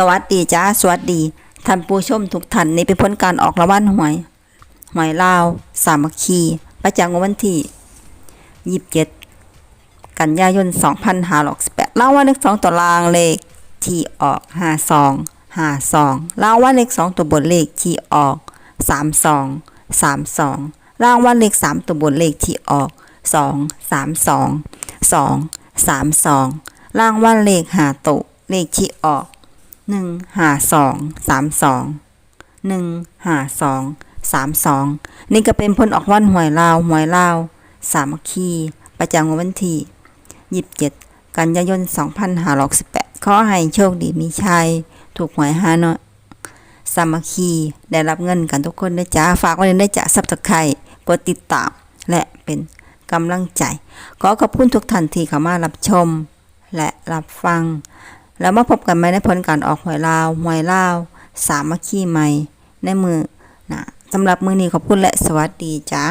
สวัสดีจ้าสวัสดีท่านผู้ชมทุกท่านนี่เป็นผลการออกรางวัลหวยหวยลาว สามัคคีประจำวันที่27กันยายน2568ราวัลเลข2ตัวรางเลขที่ออก52 52รางวัลเลข2ตัวบนเลขที่ออก32 32รางวัลเลข3ตัวบนเลขที่ออก2 32 2 32รางวัลเลข5ตัวเลขที่ออก หนึ่งห้าสองสามสองหนึ่งห้าสองสามสองนี่ก็เป็นผลออกวันหวยลาวหวยลาวสามัคคีประจำวันที่ยี่สิบเจ็ดกันยายนสองพันห้าร้อยสิบแปดขอให้โชคดีมีชัยถูกหวยฮานอยสามัคคีได้รับเงินกันทุกคนนะจ๊ะฝากไว้ในจ้ะซับสไครต์กดติดตาม และเป็นกำลังใจ ขอขอบคุณทุกท่านที่เข้ามารับชม และรับฟัง แล้วมาพบกันไหมในผลการออกหวยลาวหวยลาว สามัคคีใหม่ในมือนะสำหรับมือนี้ขอบคุณและสวัสดีจ้า